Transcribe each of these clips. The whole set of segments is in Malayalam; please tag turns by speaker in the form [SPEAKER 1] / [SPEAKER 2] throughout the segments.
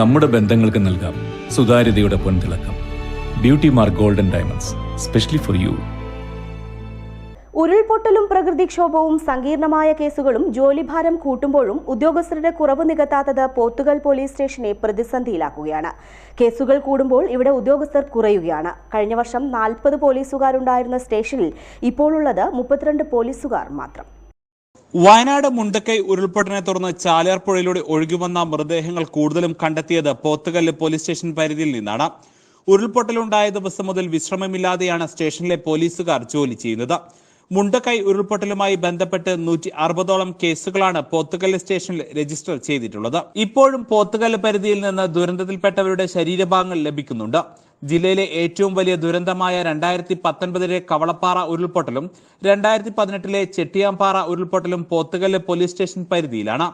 [SPEAKER 1] നമ്മുടെ ബന്ധങ്ങൾക്ക് നൽകാം സുതാര്യതയുടെ പൊൻതിളക്കം. Beauty mark golden diamonds specially for you
[SPEAKER 2] ഉരുൾപൊട്ടലും പ്രകൃതിക്ഷോഭവും സങ്കീർണമായ കേസുകളും ജോലിഭാരം കൂട്ടുമ്പോഴും ഉദ്യോഗസ്ഥരുടെ കുറവ് നികത്താത്തത് പോത്തുകൽ പോലീസ് സ്റ്റേഷനെ പ്രതിസന്ധിയിലാക്കുകയാണ്. കേസുകൾ കൂടുമ്പോൾ ഇവിടെ ഉദ്യോഗസ്ഥർ കുറയുകയാണ്. കഴിഞ്ഞ വർഷം നാൽപ്പത് പോലീസുകാരുണ്ടായിരുന്ന സ്റ്റേഷനിൽ ഇപ്പോഴുള്ളത് മുപ്പത്തിരണ്ട് പോലീസുകാർ മാത്രം.
[SPEAKER 3] വയനാട് മുണ്ടക്കൈ ഉരുൾപൊട്ടലിനെ തുടർന്ന് ചാലിയാർ പുഴയിലൂടെ ഒഴുകിവന്ന മൃതദേഹങ്ങൾ കൂടുതലും കണ്ടെത്തിയത് പോത്തുകല്ല് പോലീസ് സ്റ്റേഷൻ പരിധിയിൽ നിന്നാണ്. ഉരുൾപൊട്ടലുണ്ടായ ദിവസം മുതൽ വിശ്രമമില്ലാതെയാണ് സ്റ്റേഷനിലെ പോലീസുകാർ ജോലി ചെയ്യുന്നത്. മുണ്ടക്കൈ ഉരുൾപൊട്ടലുമായി ബന്ധപ്പെട്ട് നൂറ്റി അറുപതോളം കേസുകളാണ് പോത്തുകല്ല് സ്റ്റേഷനിൽ രജിസ്റ്റർ ചെയ്തിട്ടുള്ളത്. ഇപ്പോഴും പോത്തുകല്ല് പരിധിയിൽ നിന്ന് ദുരന്തത്തിൽപ്പെട്ടവരുടെ ശരീരഭാഗങ്ങൾ ലഭിക്കുന്നുണ്ട്. ജില്ലയിലെ ഏറ്റവും വലിയ ദുരന്തമായ രണ്ടായിരത്തി പത്തൊൻപതിലെ കവളപ്പാറ ഉരുൾപൊട്ടലും രണ്ടായിരത്തി പതിനെട്ടിലെ ചെട്ടിയാംപാറ ഉരുൾപൊട്ടലും പോത്തുകല്ല് പോലീസ് സ്റ്റേഷൻ പരിധിയിലാണ്.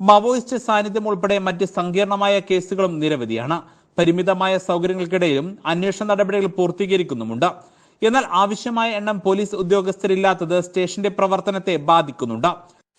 [SPEAKER 3] മാവോയിസ്റ്റ് സാന്നിധ്യം ഉൾപ്പെടെ മറ്റ് സങ്കീർണമായ കേസുകളും നിരവധിയാണ്. പരിമിതമായ സൗകര്യങ്ങൾക്കിടയിലും അന്വേഷണ നടപടികൾ പൂർത്തീകരിക്കുന്നുമുണ്ട്. എന്നാൽ ആവശ്യമായ എണ്ണം പോലീസ് ഉദ്യോഗസ്ഥരില്ലാത്തത് സ്റ്റേഷന്റെ പ്രവർത്തനത്തെ ബാധിക്കുന്നുണ്ട്.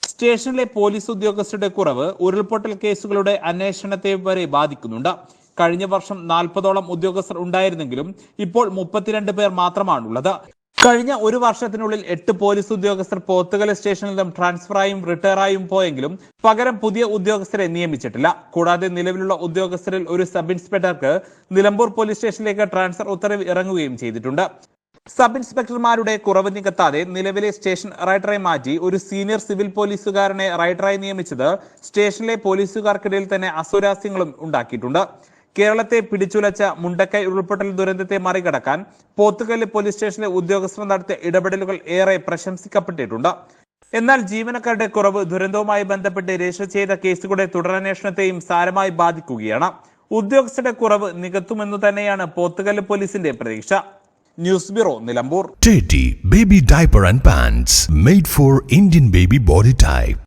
[SPEAKER 3] സ്റ്റേഷനിലെ പോലീസ് ഉദ്യോഗസ്ഥരുടെ കുറവ് ഉരുൾപൊട്ടൽ കേസുകളുടെ അന്വേഷണത്തെ വരെ ബാധിക്കുന്നുണ്ട്. കഴിഞ്ഞ വർഷം നാൽപ്പതോളം ഉദ്യോഗസ്ഥർ ഉണ്ടായിരുന്നെങ്കിലും ഇപ്പോൾ മുപ്പത്തിരണ്ട് പേർ മാത്രമാണുള്ളത്. കഴിഞ്ഞ ഒരു വർഷത്തിനുള്ളിൽ എട്ട് പോലീസ് ഉദ്യോഗസ്ഥർ പോത്തുകല സ്റ്റേഷനിൽ നിന്നും ട്രാൻസ്ഫറായും റിട്ടയറായും പോയെങ്കിലും പകരം പുതിയ ഉദ്യോഗസ്ഥരെ നിയമിച്ചിട്ടില്ല. കൂടാതെ നിലവിലുള്ള ഉദ്യോഗസ്ഥരിൽ ഒരു സബ് ഇൻസ്പെക്ടർക്ക് നിലമ്പൂർ പോലീസ് സ്റ്റേഷനിലേക്ക് ട്രാൻസ്ഫർ ഉത്തരവ് ഇറങ്ങുകയും ചെയ്തിട്ടുണ്ട്. സബ് ഇൻസ്പെക്ടർമാരുടെ കുറവ് നികത്താതെ നിലവിലെ സ്റ്റേഷൻ റൈറ്ററെ മാറ്റി ഒരു സീനിയർ സിവിൽ പോലീസുകാരനെ റൈറ്ററായി നിയമിച്ചത് സ്റ്റേഷനിലെ പോലീസുകാർക്കിടയിൽ തന്നെ അസ്വരാസ്യങ്ങളും ഉണ്ടാക്കിയിട്ടുണ്ട്. കേരളത്തെ പിടിച്ചുലച്ച മുണ്ടക്കൈ ഉരുൾപൊട്ടൽ ദുരന്തത്തെ മറികടക്കാൻ പോത്തുകല്ല് പോലീസ് സ്റ്റേഷനിലെ ഉദ്യോഗസ്ഥർ നടത്തിയ ഇടപെടലുകൾ ഏറെ പ്രശംസിക്കപ്പെട്ടിട്ടുണ്ട്. എന്നാൽ ജീവനക്കാരുടെ കുറവ് ദുരന്തവുമായി ബന്ധപ്പെട്ട് രജിസ്റ്റർ ചെയ്ത കേസുകളുടെ തുടരന്വേഷണത്തെയും സാരമായി ബാധിക്കുകയാണ്. ഉദ്യോഗസ്ഥരുടെ കുറവ് നികത്തുമെന്നു തന്നെയാണ് പോത്തുകല്ല് പോലീസിന്റെ പ്രതീക്ഷ. News bureau Nilambur.
[SPEAKER 4] Baby diaper and pants made for Indian baby body type.